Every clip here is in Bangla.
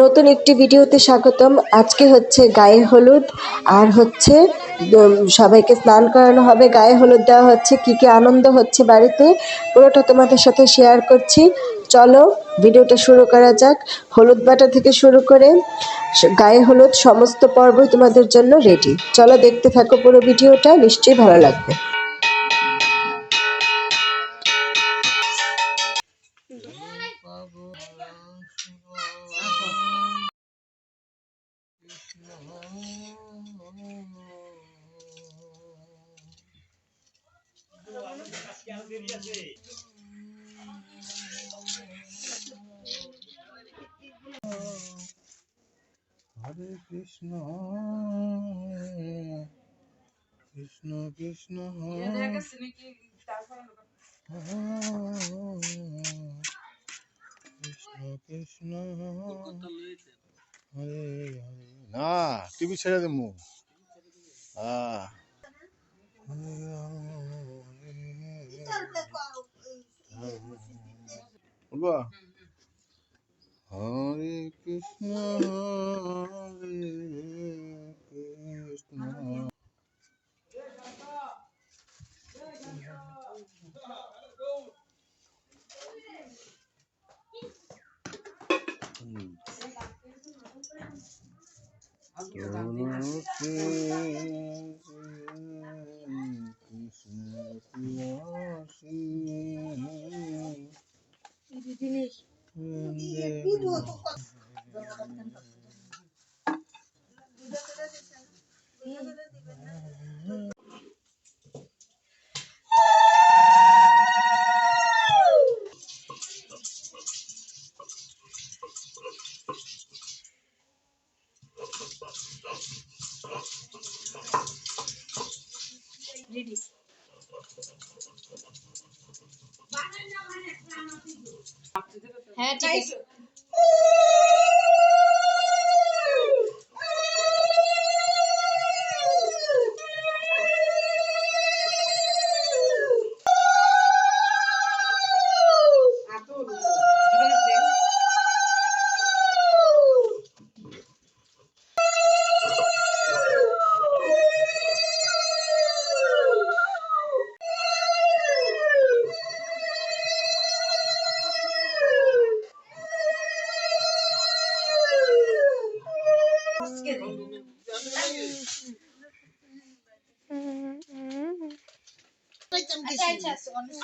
নতুন একটি ভিডিওতে স্বাগতম। আজকে হচ্ছে গায়ে হলুদ আর হচ্ছে সবাইকে স্নান করানো হবে। গায়ে হলুদ দেওয়া হচ্ছে, কি কি আনন্দ হচ্ছে বাড়িতে, পুরোটা তোমাদের সাথে শেয়ার করছি। চলো, ভিডিওটা শুরু করা যাক। হলুদ বাটা থেকে শুরু করে গায়ে হলুদ সমস্ত পর্বই তোমাদের জন্য রেডি চলো দেখতে থাকো পুরো ভিডিওটা, নিশ্চয়ই ভালো লাগবে। হরে কৃষ্ণ কৃষ্ণ কৃষ্ণ কৃষ্ণ কৃষ্ণ হরে হরে না টিভি ছেড়ে দেবো। হ্যাঁ হরে হরে বলবা হরে কৃষ্ণ হরে কৃষ্ণ কৃষ্ণ প্রিয়াসী হ্যাঁ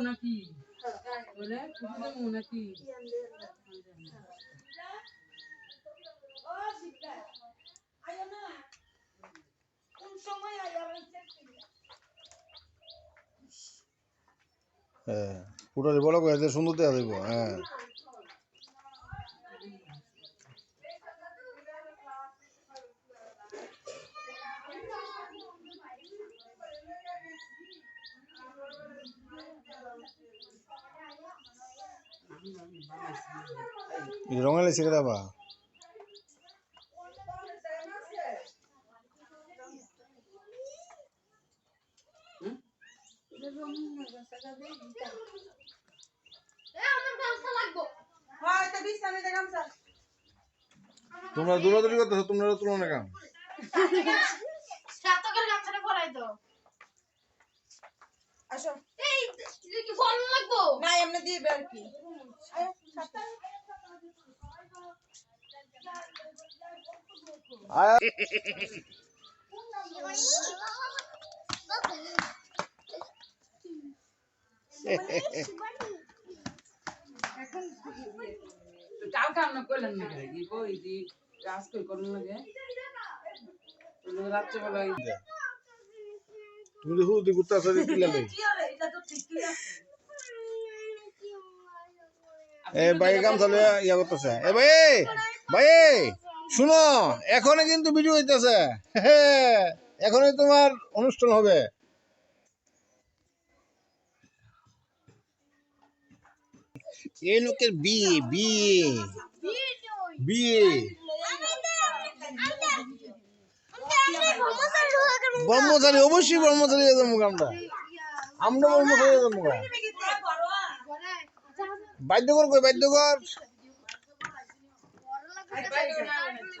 নাকি বলে নাকি হ্যাঁ পুরো বলো এতে সুন্দর দেওয়া দেবো হ্যাঁ। ছেড়ে দেবা তোমরা দৌড়াদৌড়ি করতেছো তোমরা তুলো না কাম আসো। এই কি ফল লাগবো? না এমনি দিয়ে আর কি কাম তুমি দেখো দি এ ভাই গামছা লইয়া ইয়া করতেছে। এ ভাই! ভাই শুনো, এখনই কিন্তু ভিডিও হইতেছে। এখনই তোমার অনুষ্ঠান হবে। এই লোকের বিয়ে বিয়ে। বিয়ে। ব্রহ্মচারী, অবশ্যই ব্রহ্মচারী যাব আমরা। আমরা ব্রহ্মচারী যাব বাদ্যকর কই বাদ্যকর কিন্তু বাদ্যকর আছে।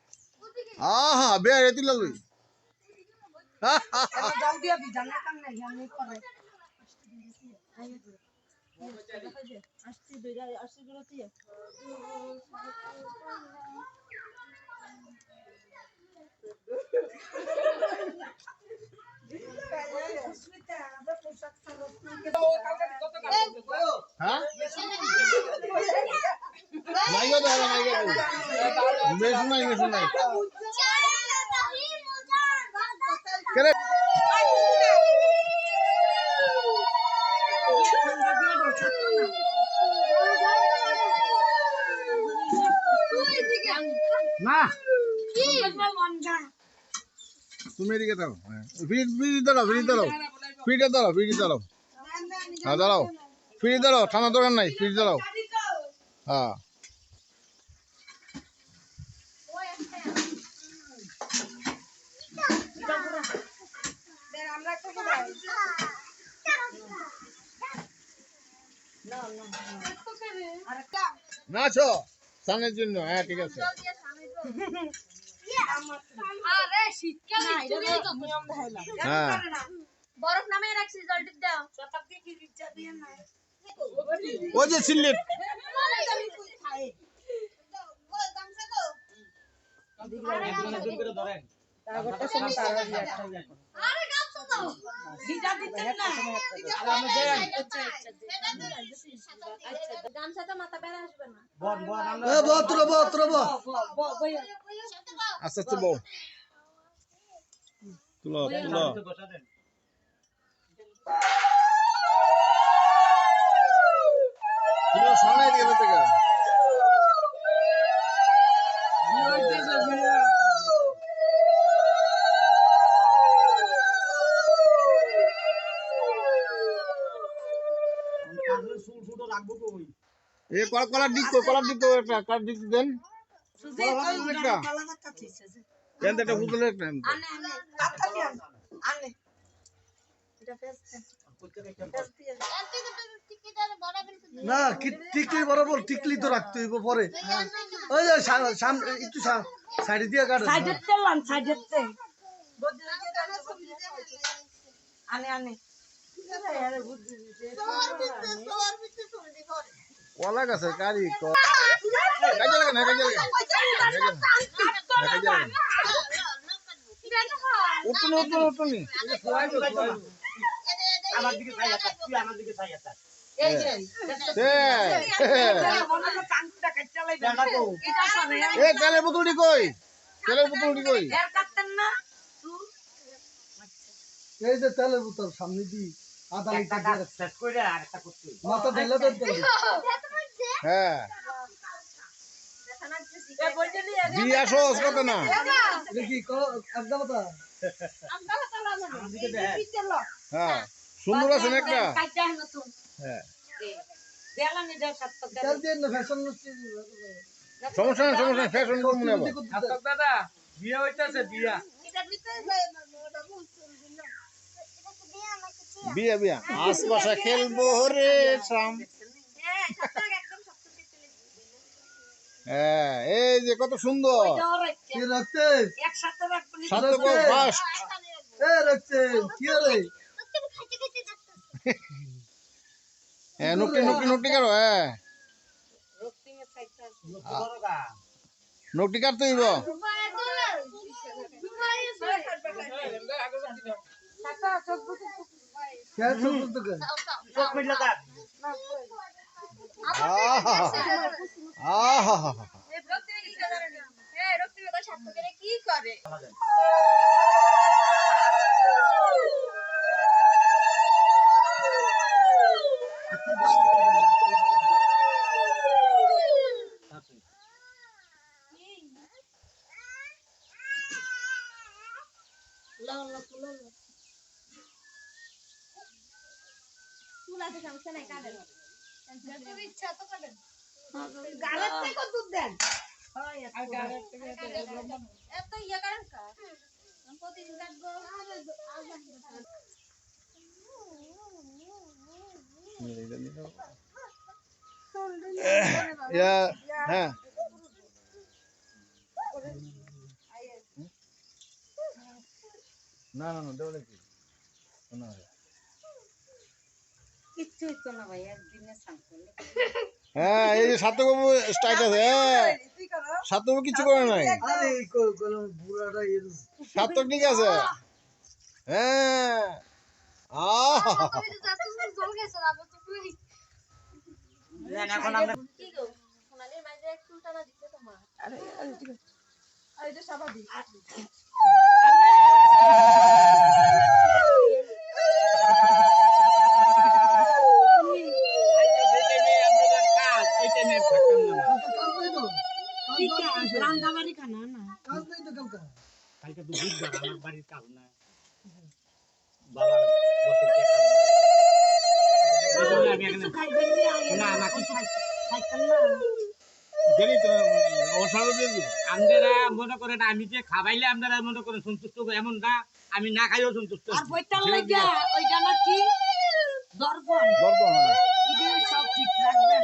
গো বেশ নাই বেশ নাই কেরে না। তুমি এদিকে দাও ফ্রিজ ফ্রিজ দাঁড়াও ফ্রিজ দাঁড়াও। ফ্রিজটা দাঁড়াও, ফ্রিজ দাঁড়াও। হ্যাঁ দাঁড়াও। ফ্রিজ দাঁড়াও ঠান্ডা নাই, ফ্রিজ দাঁড়াও। হ্যাঁ। নাচো সানের জন্য। হ্যাঁ ঠিক আছে। হ্যাঁ। বরফ নামিয়ে রাখছি জলটি দাও। ওই যে সিলেট আরে গামছা দাও গামছা তো মাথা বেড়া আসবে না আস্তে আস্তে বউ তুলো তুলো তুলো সামনে দিকে থেকে এ কলা কলার দিক তো কলার দিক তো একটা দেন। কলা ভাত একটা। দেন তো একটা বুঝলে না কি- টিকলি বরাবর টিকলি তো রাখতে হইব পরে। ওই যে সামনে একটু সাইডে দিয়ে কাটে। কলা গাছে কারি কাজে লাগে না কাজে লাগে উঠুন উঠুন উঠুন তেলের কই? তেলের কই? এই যে তেলের বোতল সামনে দি। দিয়ে হ্যাঁ না হ্যাঁ সুন্দর আছে একটা হ্যাঁ সমস্যা না সমস্যা ফ্যাশন করব দাদা বিয়ে হইতাছে বিয়া বিয়া বিয়া আশপাশে খেলব রে শাম হ্যাঁ এই যে কত সুন্দর কি রাখতে সাথে ফার্স্ট এ রাখতে কি রে হ্যাঁ নুকটি নুকটি নুকটি কাটো হ্যাঁ নুকটি কাটতে দিব চোখ তো কে? আহা আহা কি করে ইচ্ছা তো করেন গালের থেকে দুধ দেন এত ইয়ে করেন কা প্রতিদিন কাটবো ইয়া হ্যাঁ না না না দেওয়া কি না কিচ্ছু হইতো না ভাই একদিনে সাংকল হ্যাঁ এই যে সাত্যবাবু স্টাইট আছে হ্যাঁ। সাত্যবাবু কিছু করে নাই? আরে এই কো- কলম বুড়াটা দিছে। সাত্তর ঠিক আছে? হ্যাঁ। আহ। না। কাজ নাই তো কালকা? কালকে তো বুধবার আমার বাড়ির কাজ না কাজ আমি এখানে না না কিছু দেরি তো অসাড় দিয়ে আপনারা মনে করেন আমি যে খাবাইলে আপনারা মনে করেন সন্তুষ্ট এমন না আমি না খাইও সন্তুষ্ট। আর হব। লাগিয়া ওইটা নাকি দর্পণ। দরকার হ্যাঁ। সব ঠিক রাখবেন।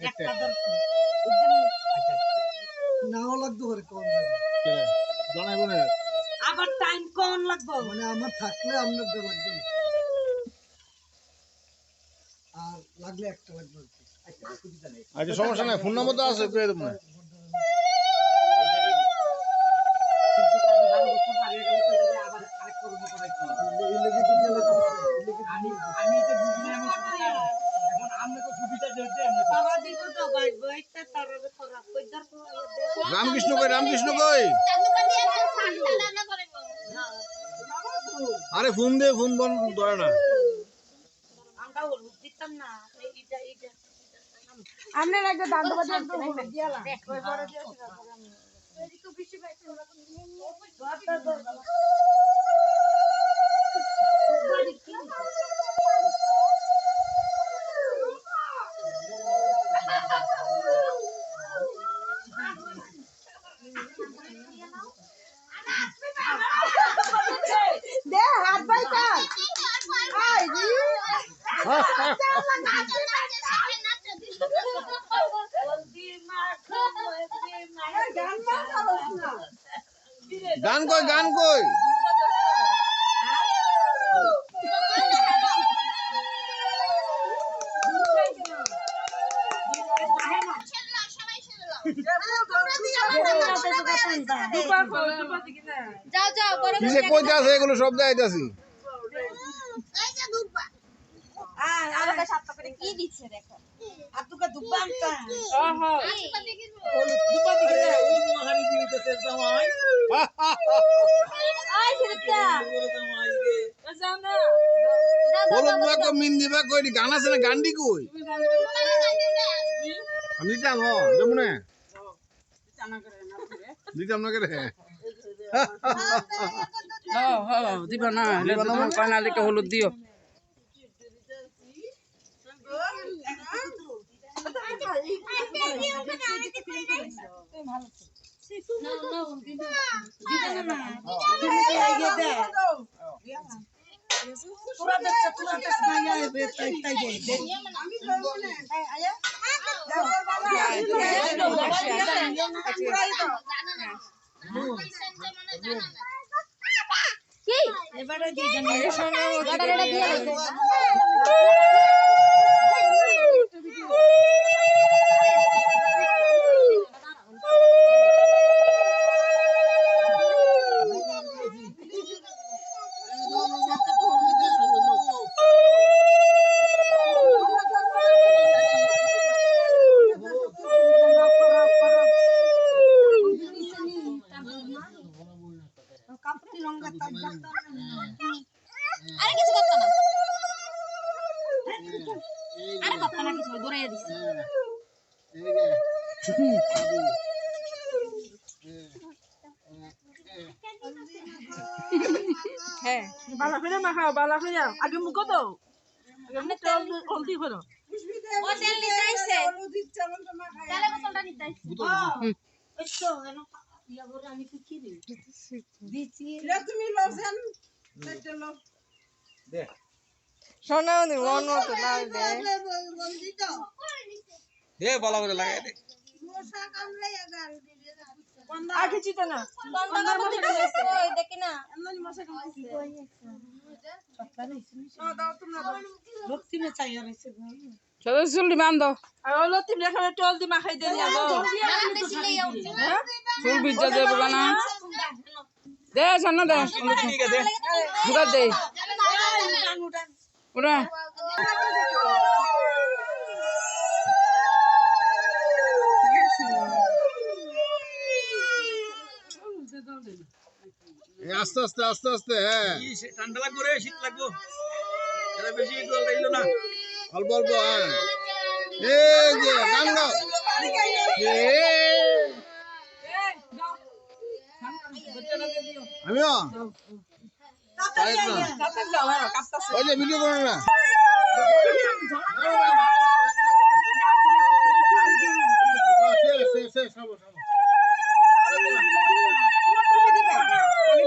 বুঝলি? আচ্ছা নাও লাগতো পারে কম জানাইব না আবার টাইম কখন লাগবো। মানে আমার থাকলে আপনার লাগবে না আর লাগলে একটা লাগবে। আচ্ছা আচ্ছা সমস্যা নাই। ফোন নম্বর তো আছে পেয়ে দেবো না কিন্তু আপনি বারো বছর বাড়িয়ে গেলে তো এটাকে আবার আরেক কর্ম করাইছি এই লেগে তো গেলে তো দিতে হয়। এই লেগে তো আমি আমি তো বুঝি না এমন কথা না। এখন আপনি তো সুবিধা দিয়েছে আপনি তো- বাবা দিব তো ভাই বইটা তার করা কই দর্পণ রামকৃষ্ণ কই রামকৃষ্ণ কই রান্না করে আরে ফোন দে ফোন বন্ধ ধরে না। আপনার একটা দান্ত দিয়ালা দে হাত বাই কার আই জি গান কই গান কই যাও যাও বড় কিসে কইতে আছে? এগুলো সব যাইতাছি কি দিচ্ছে দেখো। আর তোকে দুব্বা আনতা মহারানী দিয়েছে জামাই। আই সেটা হলুদ বা মিন কই? গান আছে না গান্ডি কই? আমি দিতাম হ দেবো না দিতাম না কে রে দিবা না হলে তো তোমার কয়না লিখে হলুদ দিও তোরা দেখছ তোরা দেখছ না ইয়া তাই তাই দে কি এবারে দুইজন গাড়াটা দিয়ে দিছে আরে কিছু করতে না আরে করতে না কিছু দৌড়াইয়া দিছে হ্যাঁ বালা করে মাখাও বালা করে আগে মুখো তো আগে মুখ হলদি করো ও তেল নিতে আইছে তেলে বোতলটা নিতে আইছে সোনাও নি মন মতো না দে দে বলা করে লাগাই দে আগে চিতা না বন্ধ দেখি না। চলো চুল হলো তুমি এখানে টল দি মাখাই দে লইয়া উঠছে। চুল ভিজা দেবো না। দে সামনে দে। ঠিক দে। ওরা এই আস্তে আস্তে আস্তে আস্তে হ্যাঁ ঠান্ডা লাগবো রে শীত লাগবো এটা বেশি জল না অল্প অল্প হ্যাঁ এই যে গান গাও এই, আমিও ওই যে ভিডিও করো না শেষ, শেষ, শেষ,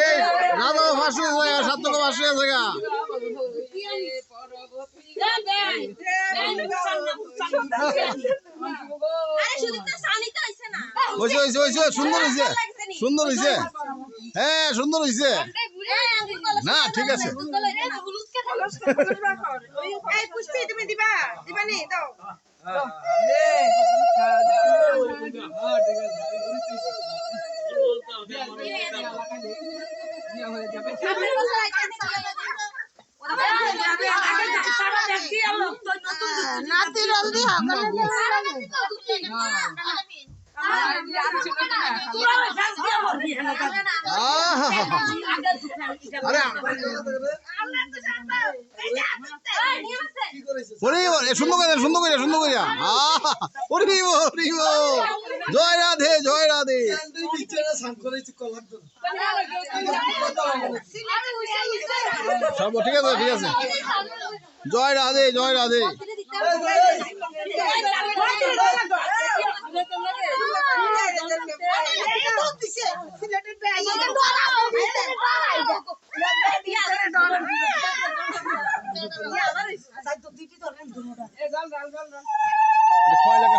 এই রাধা ফাঁসি আছে সাতক ফাঁসি সুন্দর হয়েছে সুন্দর হয়েছে হ্যাঁ সুন্দর হয়েছে না ঠিক আছে আহা, আরে হরিব এ সুন্দর সুন্দর সুন্দর জয় রাধে জয় রাধে সর্ব ঠিক আছে ঠিক আছে জয় রাধে জয় রাধে ভয় লাগে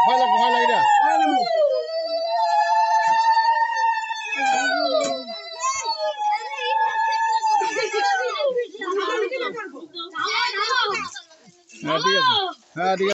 হ্যাঁ ঠিক আছে। হ্যাঁ ঠিক আছে।